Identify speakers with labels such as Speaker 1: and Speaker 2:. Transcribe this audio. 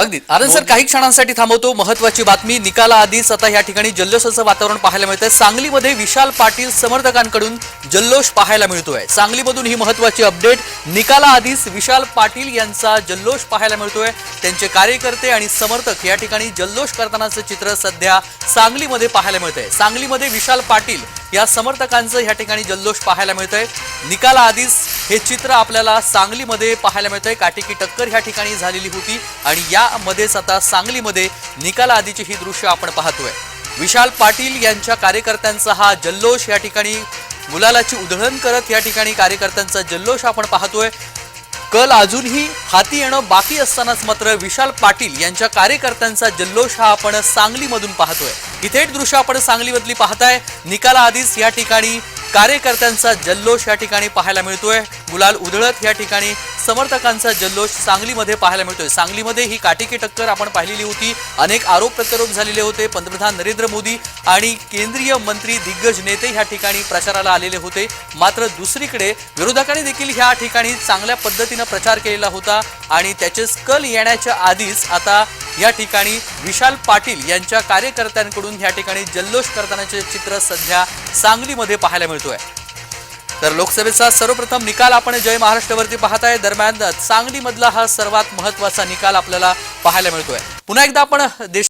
Speaker 1: अगदी. आनंद सर काही क्षणांसाठी थांबवतो. महत्वाची बातमी निकाला आधीच आता या ठिकाणी जल्लोषाचं वातावरण पाहायला मिळतंय. सांगलीमध्ये विशाल पाटील समर्थकांकडून जल्लोष पाहायला मिळतोय. सांगलीमधून ही महत्वाची अपडेट. निकाला आधीच विशाल पाटील यांचा जल्लोष पाहायला मिळतोय. त्यांचे कार्यकर्ते आणि समर्थक या ठिकाणी जल्लोष करतानाचं चित्र सध्या सांगलीमध्ये पाहायला मिळतंय. सांगलीमध्ये विशाल पाटील या समर्थकांचं या ठिकाणी जल्लोष पाहायला मिळतंय. निकाला आधीच हे चित्र आपल्याला सांगलीमध्ये पाहायला मिळतंय. काटेकी टक्कर ह्या ठिकाणी झालेली होती आणि यामध्येच आता सांगलीमध्ये निकाला आधीची ही दृश्य आपण पाहतोय. विशाल पाटील यांच्या कार्यकर्त्यांचा हा जल्लोष या ठिकाणी गुलालाची उधळण करत या ठिकाणी कार्यकर्त्यांचा जल्लोष आपण पाहतोय. कल अजूनही हाती येणं बाकी असतानाच मात्र विशाल पाटील यांच्या कार्यकर्त्यांचा जल्लोष हा आपण सांगलीमधून पाहतोय. ही थेट दृश्य आपण सांगलीमधली पाहताय. निकाला आधीच या ठिकाणी कार्यकर्त्यांचा जल्लोष या ठिकाणी पाहायला मिळतोय. गुलाल उधळत या ठिकाणी समर्थकांचा जल्लोष सांगलीमध्ये पाहायला मिळतोय. सांगलीमध्ये ही काटेकी टक्कर आपण पाहिलेली होती. अनेक आरोप प्रत्यारोप झालेले होते. पंतप्रधान नरेंद्र मोदी आणि केंद्रीय मंत्री दिग्गज नेते ह्या ठिकाणी प्रचाराला आलेले होते. मात्र दुसरीकडे विरोधकांनी देखील ह्या ठिकाणी चांगल्या पद्धतीनं प्रचार केलेला होता आणि त्याचे कल येण्याच्या आधीच आता या ठिकाणी विशाल पाटील यांच्या कार्यकर्त्यांकडून या ठिकाणी जल्लोष करतानाचे चित्र सध्या सांगलीमध्ये पाहायला मिळतोय. तर लोकसभेचा सर्वप्रथम निकाल आपण जय महाराष्ट्रावरती पाहताय. दरम्यान सांगलीमधला हा सर्वात महत्त्वाचा निकाल आपल्याला पाहायला मिळतोय. पुन्हा एकदा आपण देश